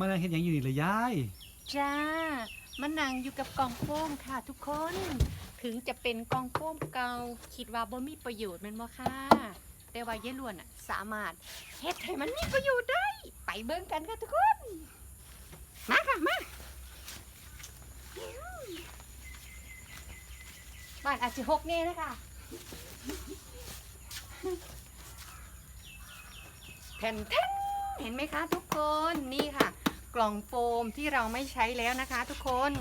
มานั่งเห็นอย่างอยู่นี่เลยยาย จ้ามันนั่งอยู่กับกองโฟมค่ะทุกคน ถึงจะเป็นกองโฟมเก่าคิดว่าบ่มีประโยชน์แมันบ่ค่ะ แต่ว่ายายล้วนอะสามารถเฮ็ดให้มันมีประโยชน์ได้ ไปเบิ่งกันค่ะทุกคน มาค่ะมาบ้านอาจจะหกแน่นะคะแผ่นแท่นเห็นไหมคะทุกคนนี่ค่ะ กล่องโฟมที่เราไม่ใช้แล้วนะคะทุกคน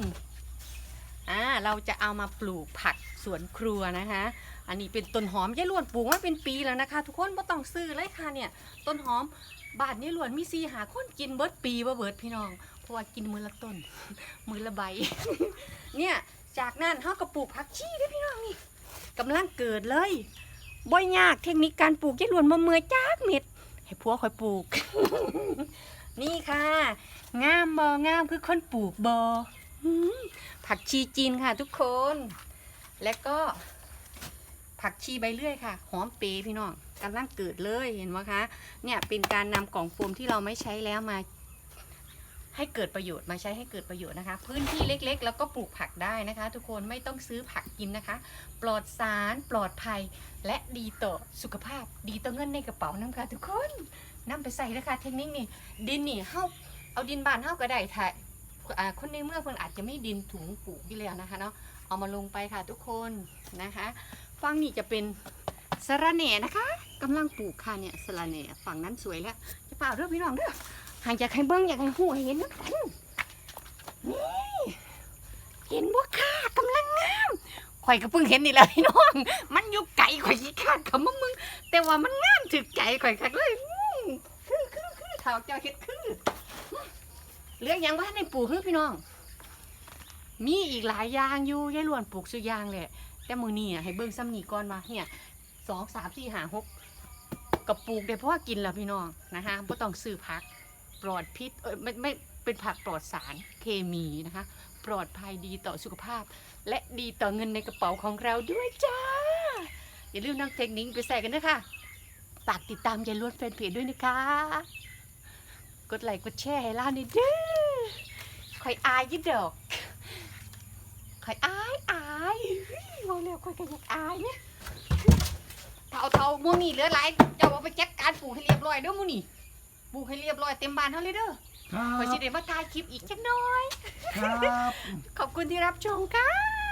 อ่าเราจะเอามาปลูกผักสวนครัวนะคะ อันนี้เป็นต้นหอมยายล้วนปลูกมาเป็นปีแล้วนะคะ ทุกคนไม่ต้องซื้อเลยค่ะเนี่ยต้นหอมบาทนี้ล้วนมีซีหาคนกินเบิดปีว่าเบิดพี่น้องเพราะว่ากินมือละต้น มือละใบ เนี่ยจากนั้นเขาก็ปลูกผักชีด้วยพี่น้องนี่กำลังเกิดเลยบ่ยากเทคนิคการปลูกยายล้วนมาเมื่อจากเม็ดให้พัวคอยปลูก นี่ค่ะ งามบองามคือคนปลูกบอผักชีจีนค่ะทุกคน และก็ผักชีใบเลื่อยค่ะ หอมเปรย์พี่น้องกำลังเกิดเลยเห็นไหมคะ เนี่ยเป็นการนำกล่องโฟมที่เราไม่ใช้แล้วมา ให้เกิดประโยชน์มาใช้ให้เกิดประโยชน์นะคะ พื้นที่เล็กๆ แล้วก็ปลูกผักได้นะคะ ทุกคนไม่ต้องซื้อผักกินนะคะ ปลอดสารปลอดภัย และดีต่อสุขภาพ ดีต่อเงินในกระเป๋าน้ำค่ะ ทุกคนนำไปใส่นะคะเทคนิคนี่ดินนี่เฮา เอาดินบานเฮาก็ได้ค่ะอ่คนในเมืองเพิ่นอาจจะไม่ดินถุงปลูกอยู่แล้วนะคะเนาะเอามาลงไปค่ะทุกคนนะคะฝั่งนี้จะเป็นสระแหน่นะคะกำลังปลูกค่ะเนี่ยสระแหน่ฝั่งนั้นสวยแล้วจะเปล่าเด้องพี่น้องเด้อห่างจากให้เบิ้งอยากให้หูเห็นนะนี่เห็นบ่ค่ะกำลังงามข่อยก็เพิ่งเห็นนี่แหละพี่น้อง มันอยู่ไกลข่อยยี่ขาดคำว่ามึงแต่ว่ามันงามถึกใจข่อยคักเลย เท่าเจ้าเฮ็ดคือเรื่องหยังว่าในปลูกคือพี่น้อง มีอีกหลายอย่างอยู่ยายล้วนปลูกสุอยางแหละแต่มือนี่อะให้เบิ่งซ้ำนี่ก่อนว่าเนี่ยสองสามสี่ห้าหกกระปลูกได้เพราะว่ากินแล้วพี่น้องนะคะไม่ต้องซื้อผักปลอดพิษเออไม่ไม่เป็นผักปลอดสารเคมีนะคะ ปลอดภัยดีต่อสุขภาพ และดีต่อเงินในกระเป๋าของเราด้วยจ้า อย่าลืมนำเทคนิคไปใส่กันนะคะฝากติดตามยายล้วนแฟนเพจด้วยนะคะ กดไลค์กดแชร์ให้ล่านี่เด้อคอยอายอยิ่ดอกคอยอายอายเฮ้ยบอกแล้วคอยกันอยากอายเนี่ยเท่าเท่าๆมูนี่เหลือหลายเจ้าเอาไปจัดการปลูกให้เรียบร้อยเด้อมูนี่ปลูกให้เรียบร้อยเต็มบ้านเท่าเลยเด้อครัคอยสิบได้มาถ่ายคลิปอีกจักหน้อย ครับ ขอบคุณที่รับชมค่ะ